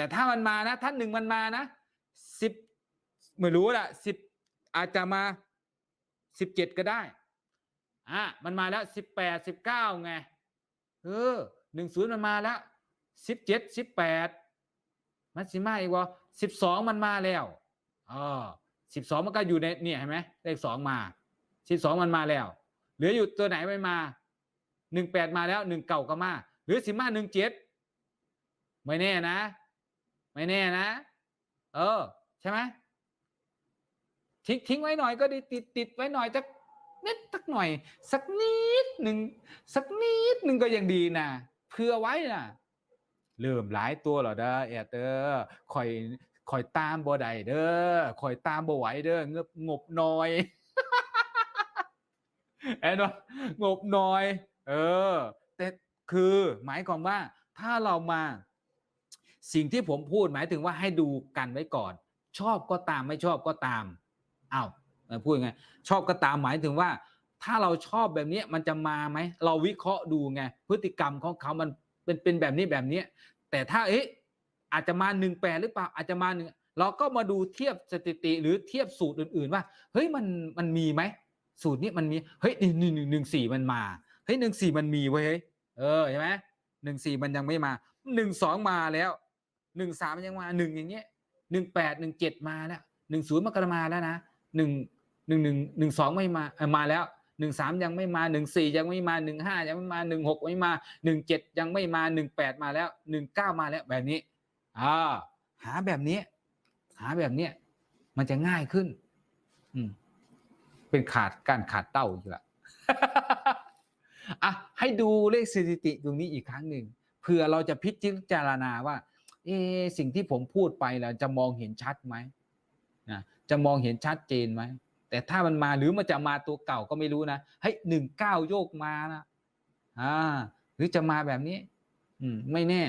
แต่ถ้ามันมานะถ้านหนึ่งมันมานะสิบไม่รู้ละสิบอาจจะมาสิบเจ็ดก็ได้อะมันมาแล้วสิบแปดสิบเก้าไงเออหนึ่งศูนย์มันมาแล้วสิบเจ็ดสิบแปดมันสิมาอีกวะสิบสองมันมาแล้วอ๋อสิบสองมันก็อยู่ในเนี่ยเห็นไหมเลขสองมาสิบสองมันมาแล้ว เหลืออยู่ตัวไหนไม่มาหนึ่งแปดมาแล้วหนึ่งเก่าก็มา หรือสิมาหนึ่งเจ็ดไม่แน่นะ ไม่แน่นะ เออ ใช่ไหมทิ้งทิ้งไว้หน่อยก็ดีติดติดไว้หน่อยสักนิดสักหน่อย สักนิดหนึ่งสักนิดหนึ่งก็ยังดีนะเพื่อไว้นะเริ่มหลายตัวเหรอเด้อแอดเด้อคอยคอยตามบ่ได้เด้อคอยตามบ่ไหวเด้อเงบงบหน่อยแอนวะงบหน่อย เออ แต่คือหมายความว่าถ้าเรามา สิ่งที่ผมพูดหมายถึงว่าให้ดูกันไว้ก่อน ชอบก็ตามไม่ชอบก็ตามอ้าวพูดยังไงชอบก็ตามหมายถึงว่า ถ้าเราชอบแบบนี้มันจะมาไหมเราวิเคราะห์ดูไงพฤติกรรมของเขามันเป็นเป็นแบบนี้แบบนี้แต่ถ้าเอ๊ะอาจจะมาหนึ่งแปดหรือเปล่าอาจจะมาหนึ่งเราก็มาดูเทียบสถิติหรือเทียบสูตรอื่น ๆ ว่า เฮ้ยมันมันมีไหมสูตรนี้มันมีเฮ้ยหนึ่งหนึ่งหนึ่งสี่มันมาเฮ้ยหนึ่งสี่มันมีเว้ยเออใช่ไหมหนึ่งสี่มันยังไม่มาหนึ่งสองมาแล้ว หนึ่งสามยังมาหนึ่งอย่างเงี้ยหนึ่งแปดหนึ่งเจ็ดมาแล้วหนึ่งศูนย์มก็มาแล้วนะหนึ่งหนึ่งหนึ่งหนึ่งสองไม่มาเออมาแล้วหนึ่งสามยังไม่มาหนึ่งสี่ยังไม่มาหนึ่งห้ายังไม่มาหนึ่งหกไม่มาหนึ่งเจ็ดยังไม่มาหนึ่งแปดมาแล้วหนึ่งเก้ามาแล้วแบบนี้อ่าหาแบบนี้ หาแบบเนี้ยมันจะง่ายขึ้น อืม เป็นขาดการขาดเต้าอยู่ละอะให้ดูเลขสถิติตรงนี้อีกครั้งหนึ่งเผื่อเราจะพิจารณาว่า เอสิ่งที่ผมพูดไปแล้วจะมองเห็นชัดไหมนะจะมองเห็นชัดเจนไหมแต่ถ้ามันมาหรือมันจะมาตัวเก่าก็ไม่รู้นะเฮ้ยหนึ่งเก้าโยกมานะอ่าหรือจะมาแบบนี้ อืม ไม่แน่